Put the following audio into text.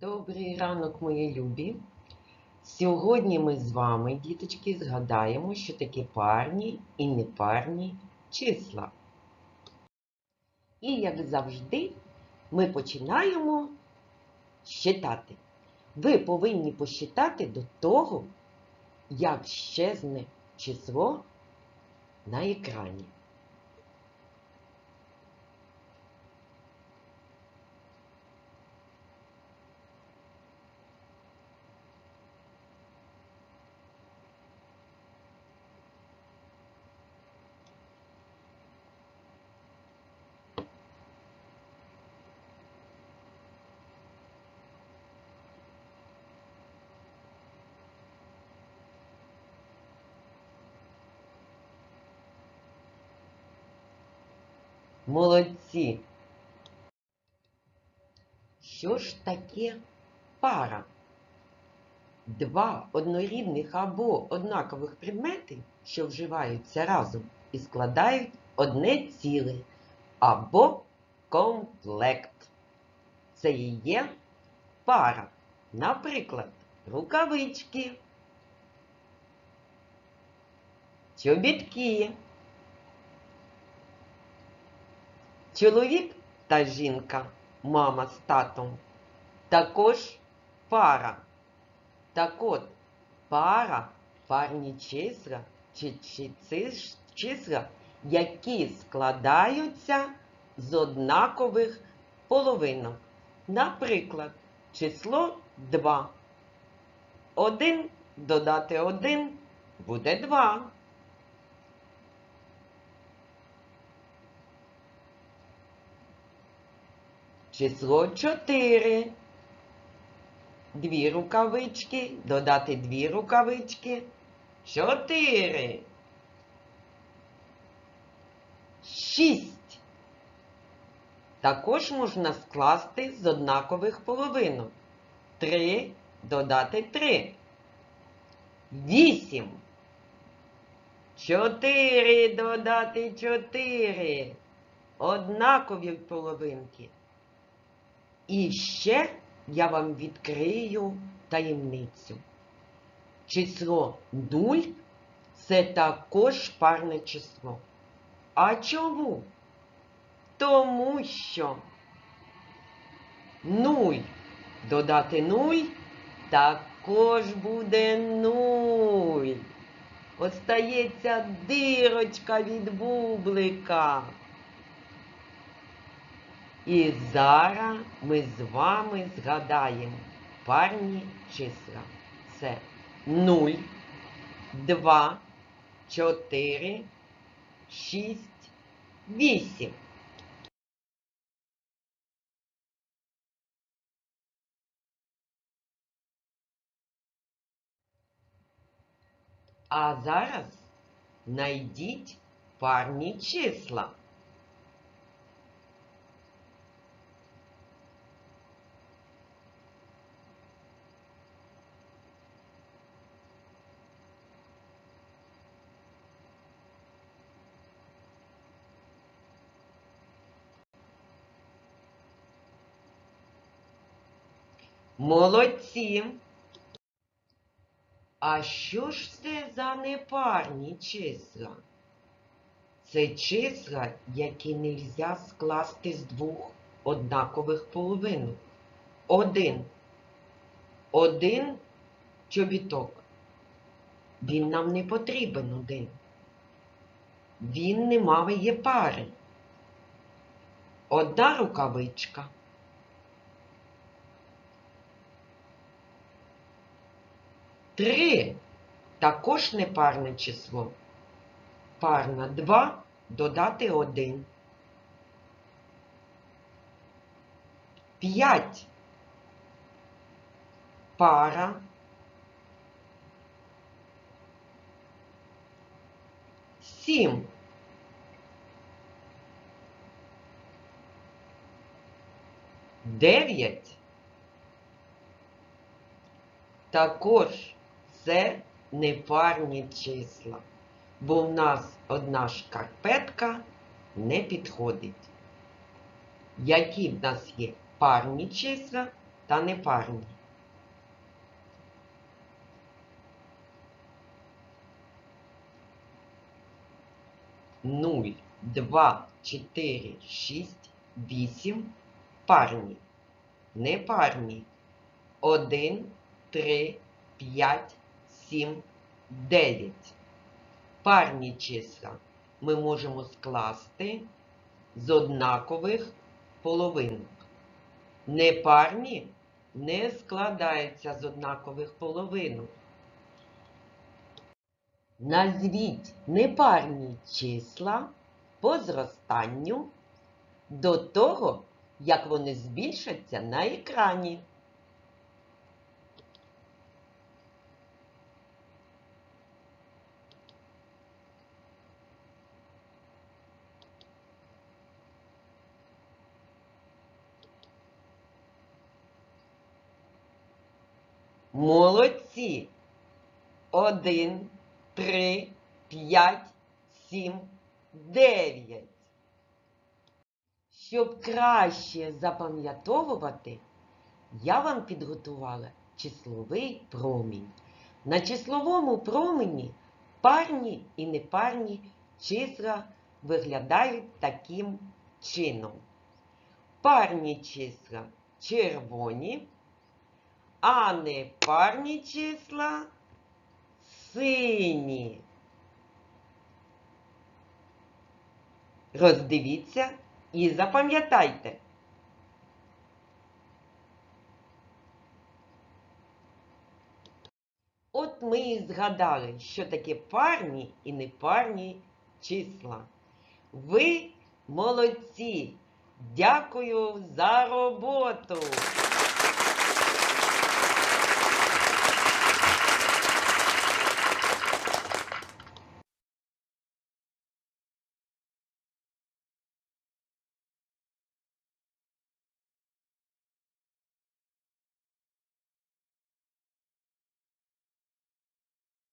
Добрий ранок, мої любі. Сьогодні ми з вами, діточки, згадаємо, що таке парні і непарні числа. І, як завжди, ми починаємо щитати. Ви повинні посчитати до того, як щезне число на екрані. Молодці. Що ж таке пара? Два однорідних або однакових предмети, що вживаються разом і складають одне ціле або комплект. Це і є пара. Наприклад, рукавички, чобітки. Чоловік та жінка, мама з татом, також пара. Так от, пара, парні числа чи, чи числа, які складаються з однакових половинок. Наприклад, число 2. 1 додати 1 буде 2. Число 4. Дві рукавички, додати дві рукавички. Чотири. Шість. Також можна скласти з однакових половинок. Три додати три. Вісім. Чотири додати чотири. Однакові половинки. І ще я вам відкрию таємницю. Число 0 це також парне число. А чому? Тому що 0 додати 0 також буде 0. Остається дирочка від бублика. І зараз ми з вами згадаємо парні числа. Це 0, 2, 4, 6, 8. А зараз знайдіть парні числа. Молодці. А що ж це за непарні числа? Це числа, які нельзя скласти з двох однакових половинок. Один. Один чобіток. Він нам не потрібен один. Він не має пари. Одна рукавичка. Три також непарне число. Парна 2 додати 1. 5 пара. 7 9 також це непарні числа, бо в нас одна шкарпетка не підходить. Які в нас є парні числа та непарні. Нуль, два, чотири, шість, вісім. Парні. Непарні. Один, три, п'ять, сім, дев'ять. Парні числа ми можемо скласти з однакових половинок. Непарні не складаються з однакових половинок. Назвіть непарні числа по зростанню до того, як вони збільшаться на екрані. Молодці! Один, три, п'ять, сім, дев'ять. Щоб краще запам'ятовувати, я вам підготувала числовий промінь. На числовому промені парні і непарні числа виглядають таким чином. Парні числа червоні, а непарні числа сині. Роздивіться і запам'ятайте. От ми і згадали, що таке парні і непарні числа. Ви молодці! Дякую за роботу!